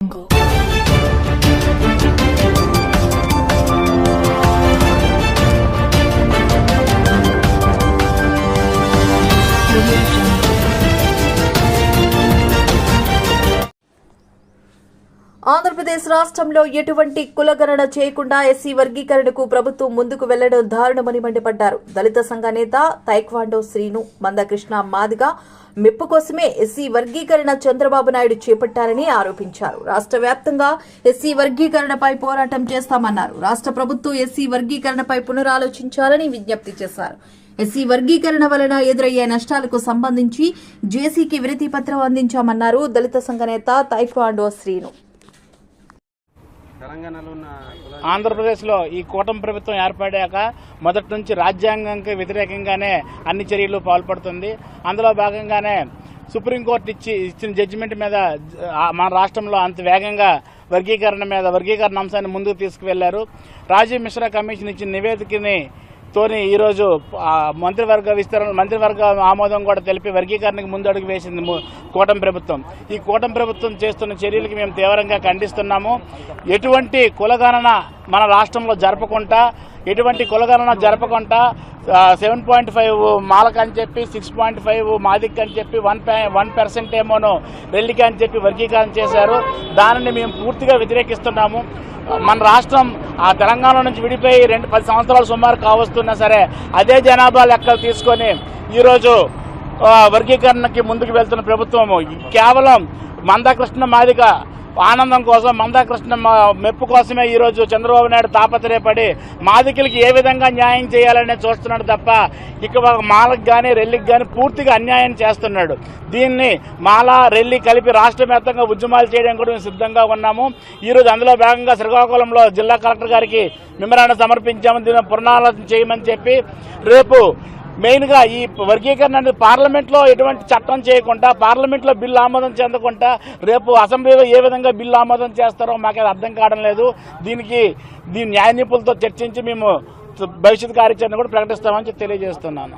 能够。ఆంధ్రప్రదేశ్ రాష్ట్రంలో ఎటువంటి కులగణన చేయకుండా ఎస్సీ వర్గీకరణకు ప్రభుత్వం ముందుకు వెళ్ళడం దారుణమని మండిపడ్డారు. దళిత సంఘ నేత తైక్వాండో శ్రీను మందకృష్ణ మాదిగా మెప్పు కోసమే ఎస్సీ వర్గీకరణ చంద్రబాబు నాయుడు చేపట్టారని ఆరోపించారు. రాష్ట్ర వ్యాప్తంగా ఎస్సీ వర్గీకరణపై పోరాటం చేస్తామన్నారు. రాష్ట్ర ప్రభుత్వం ఎస్సీ వర్గీకరణపై పునరాలోచించాలని విజ్ఞప్తి చేశారు. ఎస్సీ వర్గీకరణ వలన ఎదురయ్యే నష్టాలకు సంబంధించి జేసీకి వినతి పత్రం అందించామన్నారు దళిత సంఘ నేత తైక్వాండో శ్రీను. ఆంధ్రప్రదేశ్లో ఈ కూటమి ప్రభుత్వం ఏర్పడాక మొదటి నుంచి రాజ్యాంగంకి వ్యతిరేకంగానే అన్ని చర్యలు పాల్పడుతుంది. అందులో భాగంగానే సుప్రీంకోర్టు ఇచ్చి ఇచ్చిన జడ్జిమెంట్ మీద మన రాష్ట్రంలో అంత వేగంగా వర్గీకరణ మీద వర్గీకరణ అంశాన్ని ముందుకు తీసుకువెళ్ళారు. రాజీవ్ మిశ్రా కమిషన్ ఇచ్చిన నివేదికని తోని ఈరోజు మంత్రివర్గ విస్తరణ మంత్రివర్గ ఆమోదం కూడా తెలిపి వర్గీకరణకు ముందు అడుగు వేసింది కూటమి ప్రభుత్వం. ఈ కూటమి ప్రభుత్వం చేస్తున్న చర్యలకి మేము తీవ్రంగా ఖండిస్తున్నాము. ఎటువంటి కులగణన మన రాష్ట్రంలో జరపకుండా ఎటువంటి కులగణన జరపకుండా సెవెన్ పాయింట్ ఫైవ్ మాలక్ అని చెప్పి సిక్స్ పాయింట్ ఫైవ్ మాదిక్ అని చెప్పి వన్ వన్ పర్సెంట్ ఏమోనో రెల్లికి అని చెప్పి వర్గీకరణ చేశారు. దానిని మేము పూర్తిగా వ్యతిరేకిస్తున్నాము. మన రాష్ట్రం ఆ తెలంగాణ నుంచి విడిపోయి రెండు పది సంవత్సరాలు సుమారు కావస్తున్నా సరే అదే జనాభా లెక్కలు తీసుకొని ఈరోజు వర్గీకరణకి ముందుకు వెళ్తున్న ప్రభుత్వము. కేవలం మందకృష్ణ మాదిక ఆనందం కోసం మందాకృష్ణ మెప్పు కోసమే ఈరోజు చంద్రబాబు నాయుడు తాపత్రయపడి మాదికలకి ఏ విధంగా న్యాయం చేయాలనే చూస్తున్నాడు తప్ప ఇక మాలకు కానీ రెల్లికి కానీ పూర్తిగా అన్యాయం చేస్తున్నాడు. దీన్ని మాల రెల్లి కలిపి రాష్ట్ర వ్యాప్తంగా ఉద్యమాలు చేయడం కూడా మేము సిద్ధంగా ఉన్నాము. ఈరోజు అందులో భాగంగా శ్రీకాకుళంలో జిల్లా కలెక్టర్ గారికి మెమరాండం సమర్పించాము. దీన్ని పునరాలోచన చేయమని చెప్పి రేపు మెయిన్గా ఈ వర్గీకరణ అనేది పార్లమెంట్లో ఎటువంటి చట్టం చేయకుండా పార్లమెంట్లో బిల్లు ఆమోదం చెందకుండా రేపు అసెంబ్లీలో ఏ విధంగా బిల్లు ఆమోదం చేస్తారో మాకు అర్థం కావడం లేదు. దీనికి దీని న్యాయ నిపుణులతో చర్చించి మేము భవిష్యత్ కార్యాచరణ కూడా ప్రకటిస్తామని తెలియజేస్తున్నాను.